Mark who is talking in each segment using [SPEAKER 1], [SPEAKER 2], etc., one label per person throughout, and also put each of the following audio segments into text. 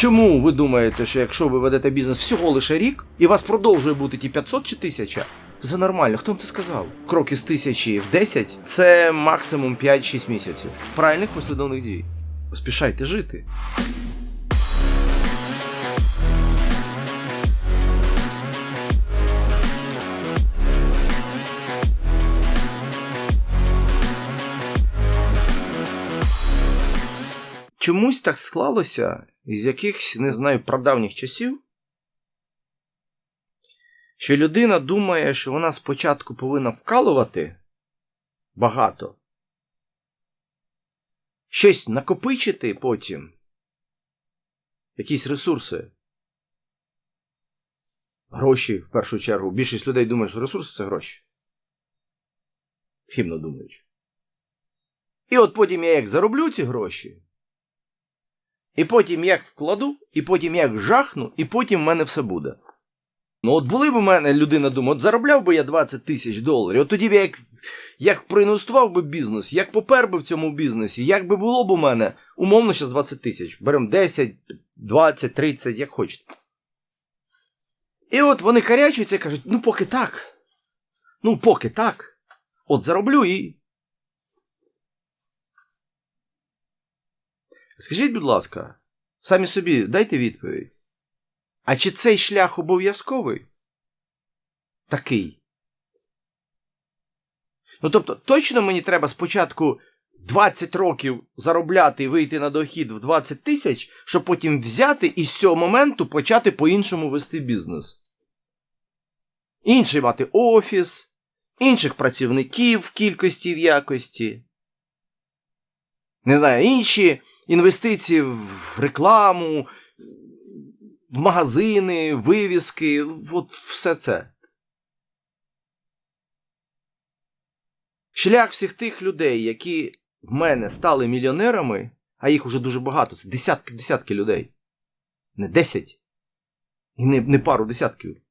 [SPEAKER 1] Чому ви думаєте, що якщо ви ведете бізнес всього лише рік, і вас продовжує бути ті 500 чи 1000, то це нормально. Хто вам це сказав? Кроки з тисячі в 10 це максимум 5-6 місяців. Правильних послідовних дій. Поспішайте жити. Чомусь так склалося з якихось, не знаю, прадавніх часів, що людина думає, що вона спочатку повинна вкалувати багато, щось накопичити потім, якісь ресурси. Гроші в першу чергу. Більшість людей думає, що ресурси це гроші. Хібно думаючи. І от потім я як зароблю ці гроші. І потім як вкладу, і потім як жахну, і потім в мене все буде. Ну, от були б у мене людина думає, от заробляв би я 20 тисяч доларів, от тоді б я як, як проінвестував би бізнес, як попер би в цьому бізнесі, як би було б у мене, умовно, зараз 20 тисяч. Беремо 10, 20, 30, як хочете. І от вони карячуються і кажуть, ну поки так. Ну, поки так. От зароблю і. Скажіть, будь ласка, самі собі дайте відповідь. А чи цей шлях обов'язковий? Такий. Ну тобто, точно мені треба спочатку 20 років заробляти і вийти на дохід в 20 тисяч, щоб потім взяти і з цього моменту почати по-іншому вести бізнес. Інший мати офіс, інших працівників в кількості в якості. Не знаю, інші інвестиції в рекламу, в магазини, вивіски, от все це. Шлях всіх тих людей, які в мене стали мільйонерами, а їх уже дуже багато, це десятки десятки людей. Не десять. І не, не пару десятків.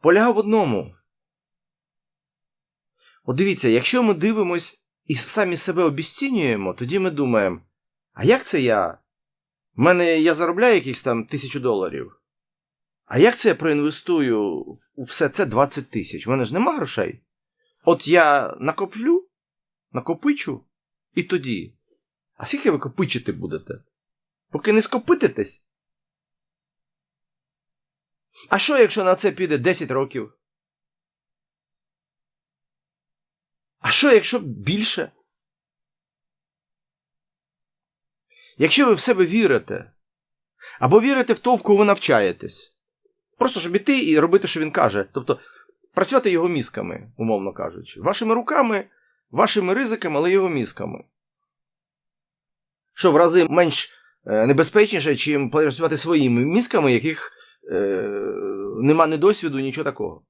[SPEAKER 1] Полягав в одному. От дивіться, якщо ми дивимось і самі себе обіцінюємо, тоді ми думаємо, а як це я? В мене я заробляю якихось там тисячу доларів. А як це я проінвестую у все це 20 тисяч? У мене ж нема грошей. От я накоплю, накопичу, і тоді. А скільки ви копичити будете? Поки не скопититесь? А що, якщо на це піде 10 років? А що, якщо більше? Якщо ви в себе вірите, або вірите в то, в кого ви навчаєтесь, просто щоб іти і робити, що він каже. Тобто працювати його мізками, умовно кажучи, вашими руками, вашими ризиками, але його мізками. Що в рази менш е, небезпечніше, чим працювати своїми мізками, яких е, нема ні досвіду, нічого такого.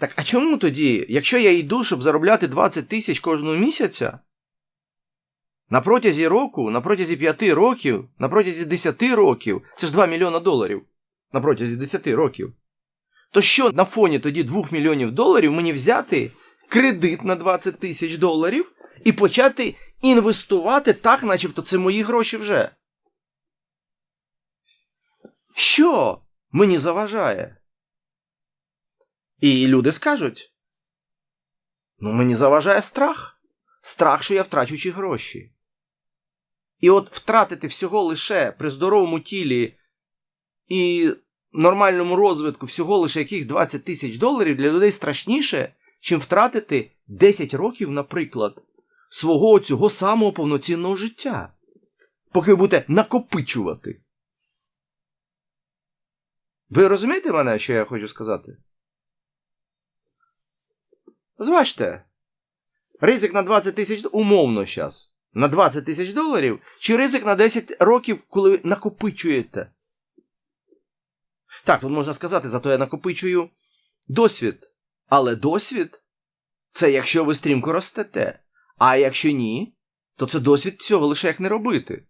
[SPEAKER 1] Так а чому тоді, якщо я йду, щоб заробляти 20 тисяч кожного місяця, на протязі року, на протязі 5 років, на протязі 10 років, це ж 2 мільйона доларів на протязі 10 років, то що на фоні тоді 2 мільйонів доларів мені взяти кредит на 20 тисяч доларів і почати інвестувати так, начебто це мої гроші вже? Що мені заважає? І люди скажуть: ну, мені заважає страх. Страх, що я втрачу ці гроші. І от втратити всього лише при здоровому тілі і нормальному розвитку всього лише якихось 20 тисяч доларів для людей страшніше, чим втратити 10 років, наприклад, свого цього самого повноцінного життя. Поки ви будете накопичувати. Ви розумієте мене, що я хочу сказати? Зважте. Ризик на 20 тисяч умовно зараз. На 20 тисяч доларів, чи ризик на 10 років, коли ви накопичуєте. Так, тут можна сказати, зато я накопичую досвід. Але досвід це якщо ви стрімко ростете. А якщо ні, то це досвід цього лише як не робити.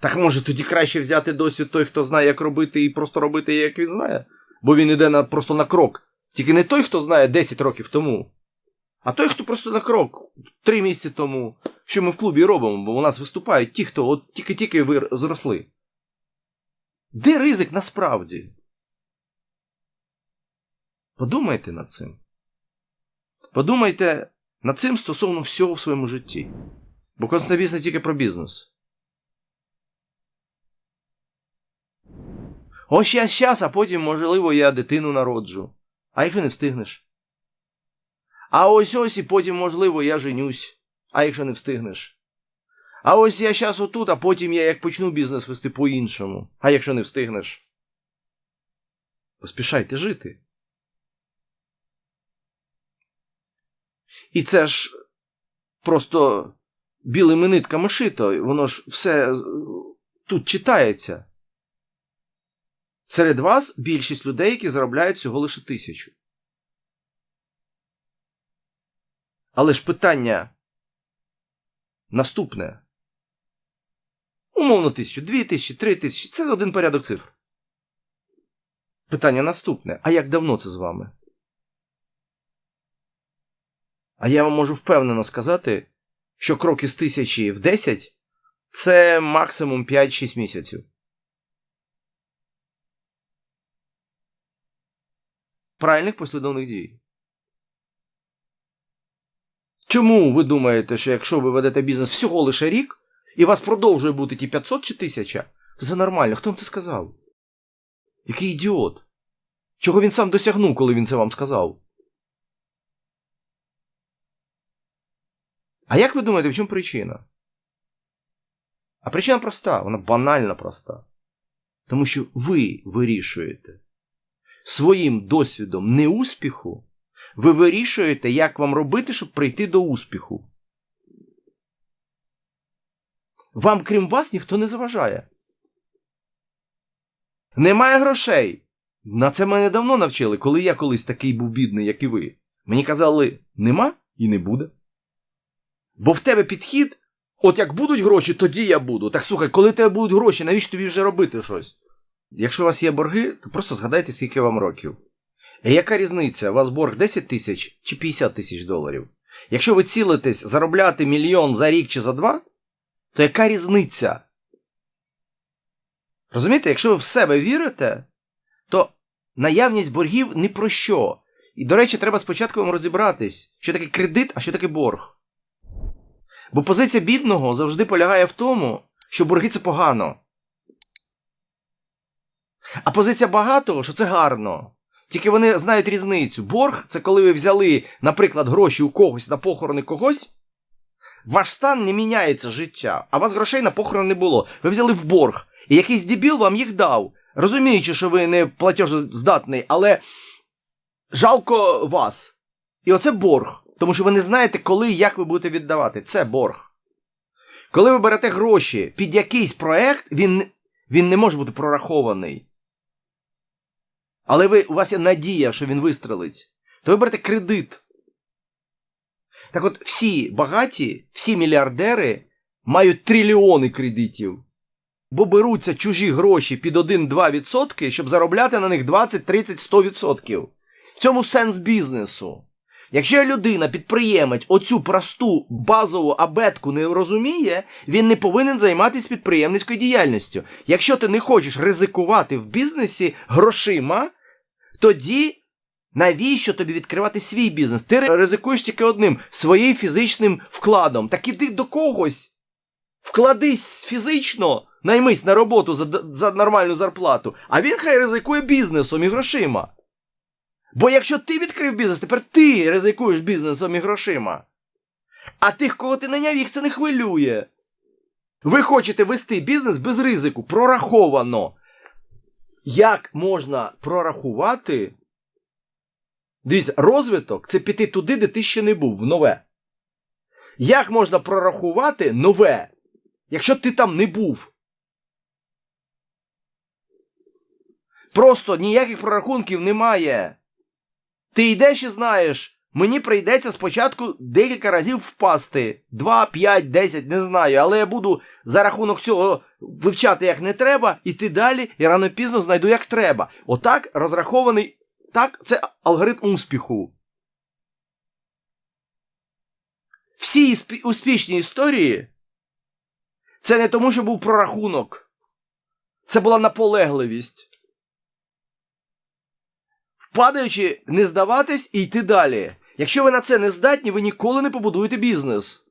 [SPEAKER 1] Так може тоді краще взяти досвід той, хто знає, як робити, і просто робити, як він знає. Бо він іде на, просто на крок. Тільки не той, хто знає 10 років тому, А той, хто просто на крок три місяці тому, що ми в клубі робимо, бо у нас виступають ті, хто от тільки-тільки вир- зросли. Де ризик насправді? Подумайте над цим. Подумайте над цим стосовно всього в своєму житті. Бо консультний бізнес тільки про бізнес. Ось я щас, а потім, можливо, я дитину народжу. А якщо не встигнеш? А ось ось і потім, можливо, я женюсь. А якщо не встигнеш? А ось я щас отут, а потім я як почну бізнес вести по-іншому. А якщо не встигнеш? Поспішайте жити. І це ж просто білими нитками шито, воно ж все тут читається. Серед вас більшість людей, які заробляють всього лише тисячу. Але ж питання наступне. Умовно тисячу, дві тисячі, три тисячі це один порядок цифр. Питання наступне: а як давно це з вами? А я вам можу впевнено сказати, що кроки з тисячі в 10 це максимум 5-6 місяців. Правильних послідовних дій. Чому ви думаєте, що якщо ви ведете бізнес всього лише рік, і вас продовжує бути ті 500 чи 1000, то це нормально? Хто вам це сказав? Який ідіот? Чого він сам досягнув, коли він це вам сказав? А як ви думаєте, в чому причина? А причина проста, вона банально проста. Тому що ви вирішуєте своїм досвідом неуспіху, ви вирішуєте, як вам робити, щоб прийти до успіху. Вам, крім вас, ніхто не заважає. Немає грошей. На це мене давно навчили, коли я колись такий був бідний, як і ви. Мені казали, нема і не буде. Бо в тебе підхід, от як будуть гроші, тоді я буду. Так слухай, коли тебе будуть гроші, навіщо тобі вже робити щось? Якщо у вас є борги, то просто згадайте, скільки вам років. І яка різниця? У вас борг 10 тисяч чи 50 тисяч доларів? Якщо ви цілитесь заробляти мільйон за рік чи за два, то яка різниця? Розумієте, якщо ви в себе вірите, то наявність боргів ні про що. І, до речі, треба спочатку вам розібратись, що таке кредит, а що таке борг. Бо позиція бідного завжди полягає в тому, що борги це погано. А позиція багатого, що це гарно. Тільки вони знають різницю. Борг це коли ви взяли, наприклад, гроші у когось на похорони когось. Ваш стан не міняється життя, а вас грошей на похорон не було. Ви взяли в борг, і якийсь дебіл вам їх дав, розуміючи, що ви не платежоздатний, але жалко вас. І оце борг. Тому що ви не знаєте, коли і як ви будете віддавати. Це борг. Коли ви берете гроші під якийсь проект, він, він не може бути прорахований. Але ви, у вас є надія, що він вистрелить, то ви берете кредит. Так от всі багаті, всі мільярдери мають трильйони кредитів. Бо беруться чужі гроші під 1-2%, щоб заробляти на них 20, 30, 100%. В цьому сенс бізнесу. Якщо людина, підприємець, оцю просту базову абетку не розуміє, він не повинен займатися підприємницькою діяльністю. Якщо ти не хочеш ризикувати в бізнесі грошима, тоді навіщо тобі відкривати свій бізнес? Ти ризикуєш тільки одним своїм фізичним вкладом. Так іди до когось. Вкладись фізично, наймись на роботу за, за нормальну зарплату, а він хай ризикує бізнесом і грошима. Бо якщо ти відкрив бізнес, тепер ти ризикуєш бізнесом і грошима. А тих, кого ти наняв, їх це не хвилює. Ви хочете вести бізнес без ризику, прораховано. Як можна прорахувати? Дивіться, розвиток це піти туди, де ти ще не був, в нове. Як можна прорахувати нове, якщо ти там не був? Просто ніяких прорахунків немає. Ти йдеш і знаєш, мені прийдеться спочатку декілька разів впасти. 2, 5, 10, не знаю. Але я буду за рахунок цього вивчати як не треба, іти далі і рано пізно знайду як треба. Отак розрахований. Так, це алгоритм успіху. всі успішні історії це не тому, що був прорахунок. Це була наполегливість. Впадаючи, не здаватись і йти далі. Якщо ви на це не здатні, ви ніколи не побудуєте бізнес.